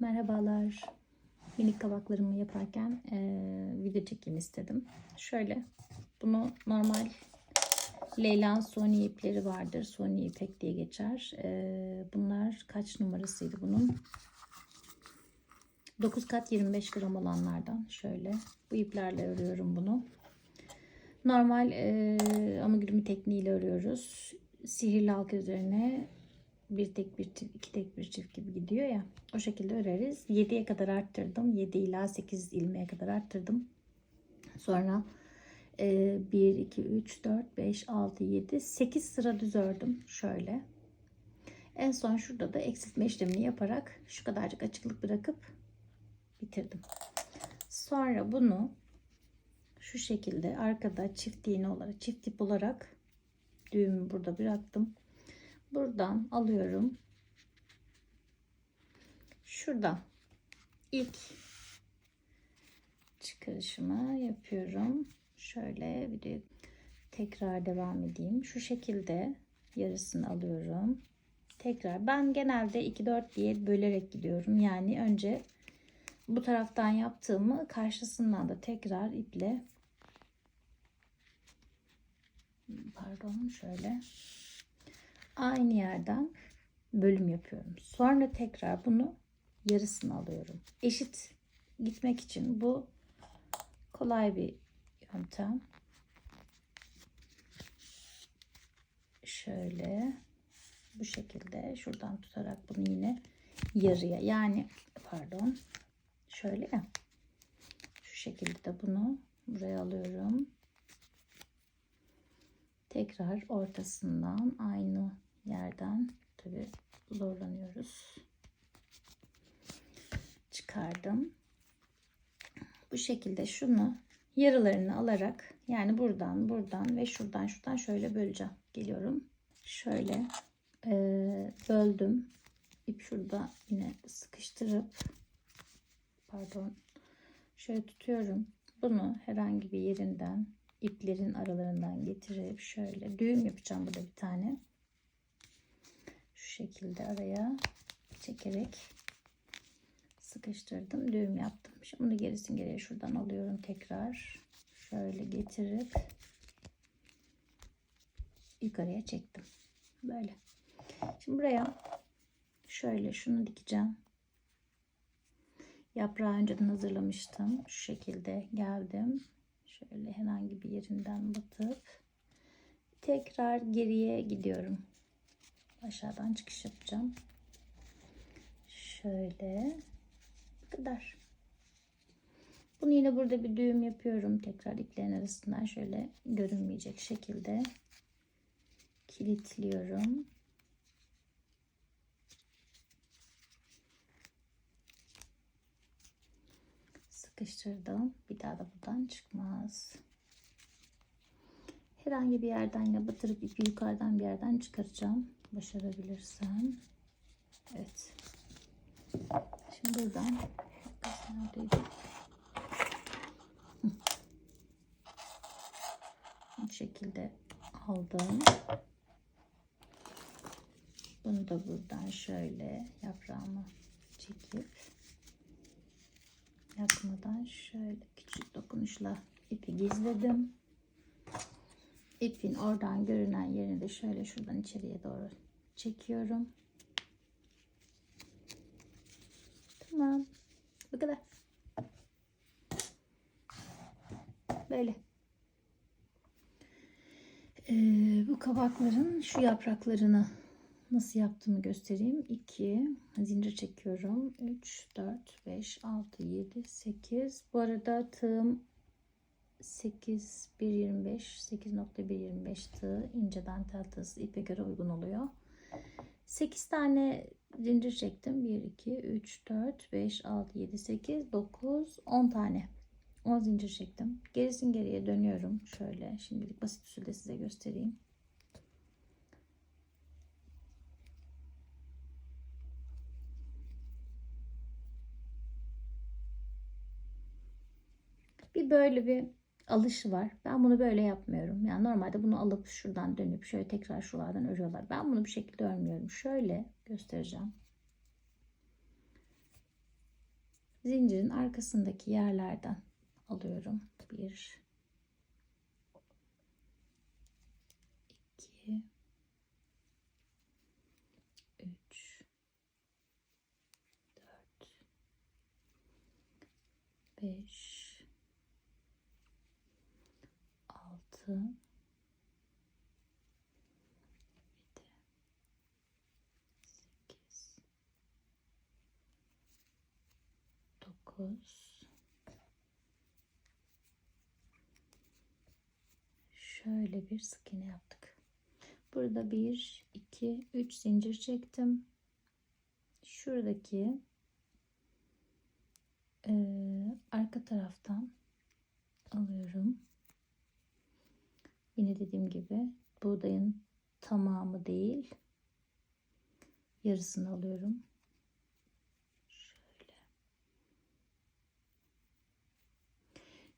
Merhabalar. Minik kabaklarımı yaparken eee, video çekeyim istedim. Şöyle bunu normal Leyla Sony ipleri vardır. Sony ipek diye geçer. Eee, bunlar kaç numarasıydı bunun? 9 kat 25 gram olanlardan. Şöyle bu iplerle örüyorum bunu. Normal eee amigurumi tekniğiyle örüyoruz. Sihirli halka üzerine bir tek bir çift, iki tek bir çift gibi gidiyor ya. O şekilde öreriz. 7'ye kadar arttırdım. 7 ila 8 ilmeğe kadar arttırdım. Sonra e, 1, 2, 3, 4, 5, 6, 7, 8 sıra düz ördüm. Şöyle. En son şurada da eksiltme işlemini yaparak şu kadarcık açıklık bırakıp bitirdim. Sonra bunu şu şekilde arkada çift iğne olarak çift ip olarak düğümü burada bıraktım. Buradan alıyorum. Şuradan ilk çıkarışımı yapıyorum. Şöyle videoyu tekrar devam edeyim. Şu şekilde yarısını alıyorum. Tekrar ben genelde 2-4 diye bölerek gidiyorum. Yani önce bu taraftan yaptığımı karşısından da tekrar iple pardon şöyle aynı yerden bölüm yapıyorum. Sonra tekrar bunu yarısını alıyorum. Eşit gitmek için bu kolay bir yöntem. Şöyle bu şekilde şuradan tutarak bunu yine yarıya yani pardon şöyle ya şu şekilde de bunu buraya alıyorum. Tekrar ortasından aynı yerden tabi zorlanıyoruz. Çıkardım. Bu şekilde şunu yarılarını alarak yani buradan buradan ve şuradan şuradan şöyle böleceğim. Geliyorum. Şöyle e, böldüm. İp şurada yine sıkıştırıp pardon şöyle tutuyorum. Bunu herhangi bir yerinden iplerin aralarından getirip şöyle düğüm yapacağım burada bir tane. Şekilde araya çekerek sıkıştırdım. Düğüm yaptım. Şimdi bunu gerisin geriye şuradan alıyorum tekrar. Şöyle getirip yukarıya çektim. Böyle. Şimdi buraya şöyle şunu dikeceğim. Yaprağı önceden hazırlamıştım. Şu şekilde geldim. Şöyle herhangi bir yerinden batıp tekrar geriye gidiyorum. Aşağıdan çıkış yapacağım. Şöyle bu kadar. Bunu yine burada bir düğüm yapıyorum. Tekrar iplerin arasından şöyle görünmeyecek şekilde kilitliyorum. sıkıştırdım. Bir daha da buradan çıkmaz. Herhangi bir yerden yine batırıp ipi yukarıdan bir yerden çıkaracağım. Başarabilirsem. Evet. Şimdi buradan neredeydi? Bu şekilde aldım. Bunu da buradan şöyle yaprağımı çekip yakmadan şöyle küçük dokunuşla ipi gizledim. İpin oradan görünen yerini de şöyle şuradan içeriye doğru çekiyorum. Tamam. Bu kadar. Böyle. Ee, bu kabakların şu yapraklarını nasıl yaptığımı göstereyim. 2 zincir çekiyorum. 3, 4, 5, 6, 7, 8. Bu arada tığım 8, 1.25, 8.125 tığ inceden tel tığısı ipe göre uygun oluyor. 8 tane zincir çektim. 1, 2, 3, 4, 5, 6, 7, 8, 9, 10 tane. 10 zincir çektim. Gerisin geriye dönüyorum. Şöyle şimdilik basit usulde size göstereyim. bir böyle bir alışı var. Ben bunu böyle yapmıyorum. Yani normalde bunu alıp şuradan dönüp şöyle tekrar şuralardan örüyorlar. Ben bunu bir şekilde örmüyorum. Şöyle göstereceğim. zincirin arkasındaki yerlerden alıyorum. 1 2 3 4 5 6 7 8 9 Şöyle bir sık iğne yaptık. Burada 1 2 3 zincir çektim. Şuradaki eee, arka taraftan alıyorum. Yine dediğim gibi buğdayın tamamı değil yarısını alıyorum. Şöyle.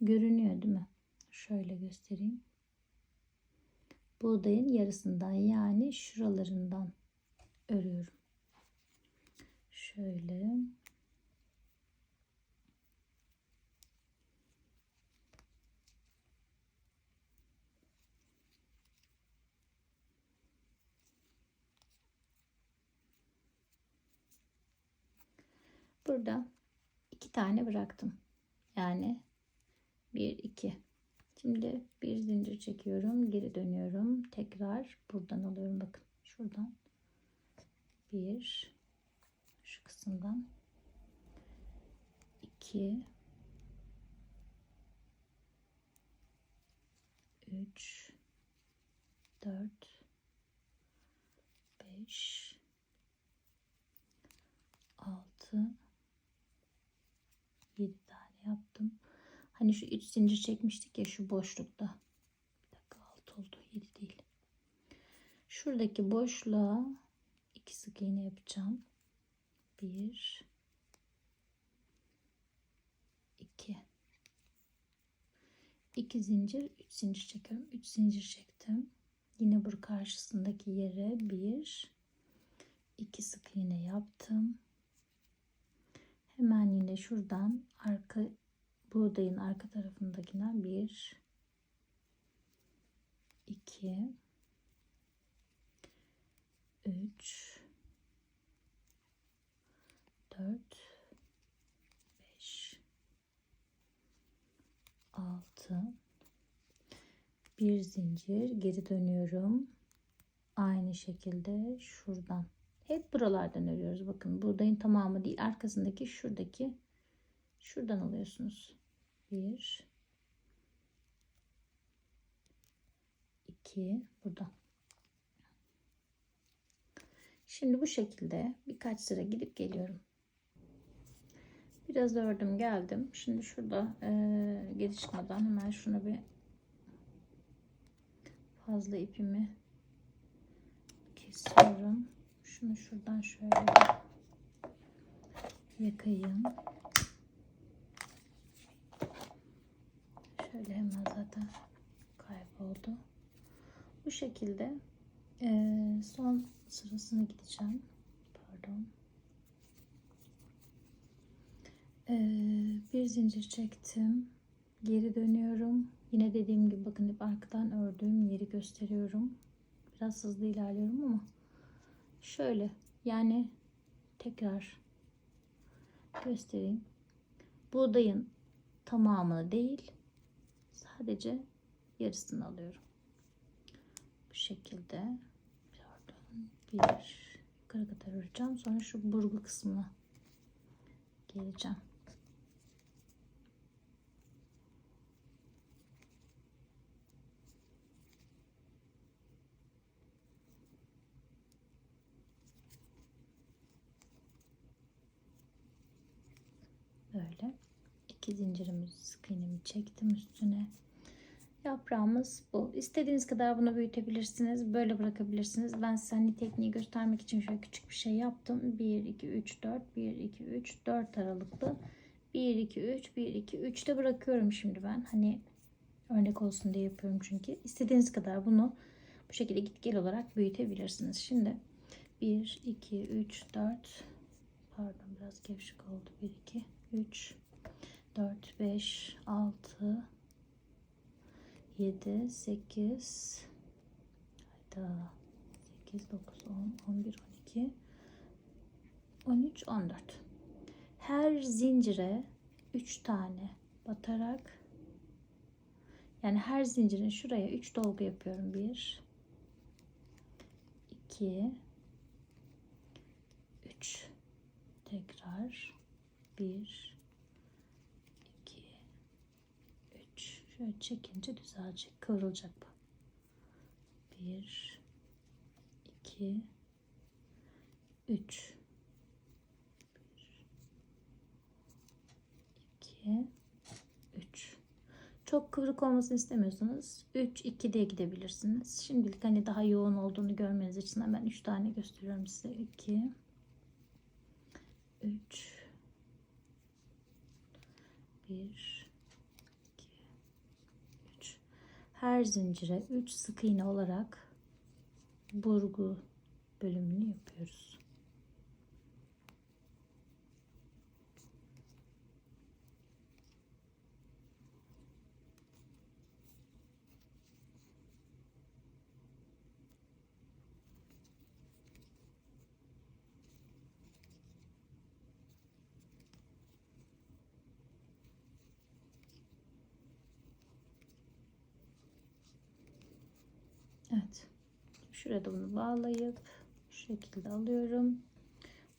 Görünüyor değil mi? Şöyle göstereyim. Buğdayın yarısından yani şuralarından örüyorum. Şöyle. Burada iki tane bıraktım. Yani bir iki. Şimdi bir zincir çekiyorum. Geri dönüyorum. Tekrar buradan alıyorum. Bakın şuradan. Bir. Şu kısımdan. iki, Üç. Dört. Beş. Altı. Yaptım. Hani şu üç zincir çekmiştik ya şu boşlukta. Bir dakika alt oldu. Yedi değil. Şuradaki boşluğa iki sık iğne yapacağım. Bir. iki. İki zincir, üç zincir çekiyorum. Üç zincir çektim. Yine bu karşısındaki yere bir, iki sık iğne yaptım. Hemen yine şuradan arka buğdayın arka tarafındakinden bir iki üç dört beş altı. Bir zincir. Geri dönüyorum. Aynı şekilde şuradan hep buralardan örüyoruz bakın buğdayın tamamı değil arkasındaki şuradaki şuradan alıyorsunuz. Bir iki burada. Şimdi bu şekilde birkaç sıra gidip geliyorum. Biraz ördüm geldim. Şimdi şurada e, geri hemen şuna bir fazla ipimi kesiyorum şunu şuradan şöyle yakayım Şöyle hemen zaten kayboldu. Bu şekilde eee, son sırasını gideceğim. Pardon. Eee, bir zincir çektim. Geri dönüyorum. Yine dediğim gibi bakın hep arkadan ördüğüm yeri gösteriyorum. Biraz hızlı ilerliyorum ama şöyle yani tekrar göstereyim. Buğdayın tamamını değil sadece yarısını alıyorum. Bu şekilde bir yukarı kadar öreceğim. Sonra şu burgu kısmına geleceğim. Böyle iki zincirimizi sık iğnemi çektim üstüne. Yaprağımız bu. İstediğiniz kadar bunu büyütebilirsiniz. Böyle bırakabilirsiniz. Ben size hani tekniği göstermek için şöyle küçük bir şey yaptım. 1, 2, 3, 4, 1, 2, 3, 4 aralıklı. 1, 2, 3, 1, 2, 3 de bırakıyorum şimdi ben. Hani örnek olsun diye yapıyorum çünkü. İstediğiniz kadar bunu bu şekilde git gel olarak büyütebilirsiniz. Şimdi 1, 2, 3, 4, pardon biraz gevşek oldu 1 2 3 4 5 6 7 8 hayda. 8 9 10 11 12 13 14 her zincire 3 tane batarak yani her zincirin şuraya 3 dolgu yapıyorum. 1 2 3 tekrar 1 2 3 şöyle çekince düzelecek kıvrılacak bu. 1 2 3 2 3 çok kıvrık olmasını istemiyorsanız 3 2 diye gidebilirsiniz. Şimdilik hani daha yoğun olduğunu görmeniz için hemen 3 tane gösteriyorum size. 2 3 1 2 3 Her zincire 3 sık iğne olarak burgu bölümünü yapıyoruz. Evet. Şurada bunu bağlayıp şu şekilde alıyorum.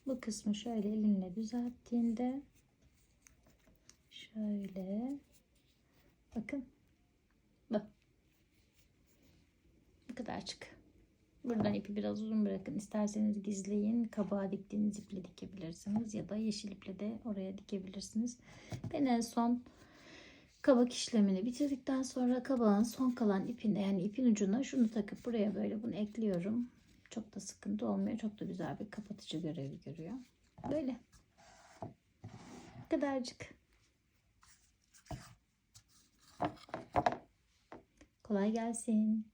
Bu kısmı şöyle elinle düzelttiğinde şöyle bakın bak bu kadarcık. Buradan ipi biraz uzun bırakın. İsterseniz gizleyin. Kabağa diktiğiniz iple dikebilirsiniz. Ya da yeşil iple de oraya dikebilirsiniz. Ben en son kabak işlemini bitirdikten sonra kabağın son kalan ipinde yani ipin ucuna şunu takıp buraya böyle bunu ekliyorum. Çok da sıkıntı olmuyor. Çok da güzel bir kapatıcı görevi görüyor. Böyle. Bu kadarcık. Kolay gelsin.